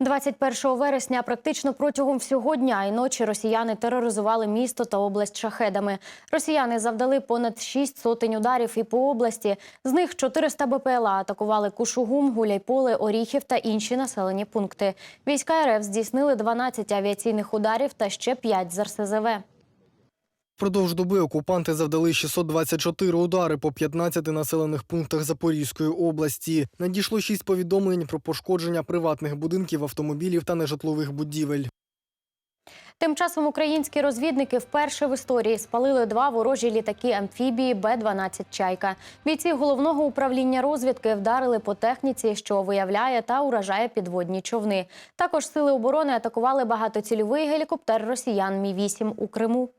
21 вересня практично протягом всього дня і ночі росіяни тероризували місто та область шахедами. Росіяни завдали понад 6 сотень ударів і по області. З них 400 БПЛА атакували Кушугум, Гуляйполе, Оріхів та інші населені пункти. Війська РФ здійснили 12 авіаційних ударів та ще 5 з РСЗВ. Впродовж доби окупанти завдали 624 удари по 15 населених пунктах Запорізької області. Надійшло 6 повідомлень про пошкодження приватних будинків, автомобілів та нежитлових будівель. Тим часом українські розвідники вперше в історії спалили два ворожі літаки амфібії Б-12 Чайка. Бійці головного управління розвідки вдарили по техніці, що виявляє та уражає підводні човни. Також сили оборони атакували багатоцільовий гелікоптер росіян Мі 8 у Криму.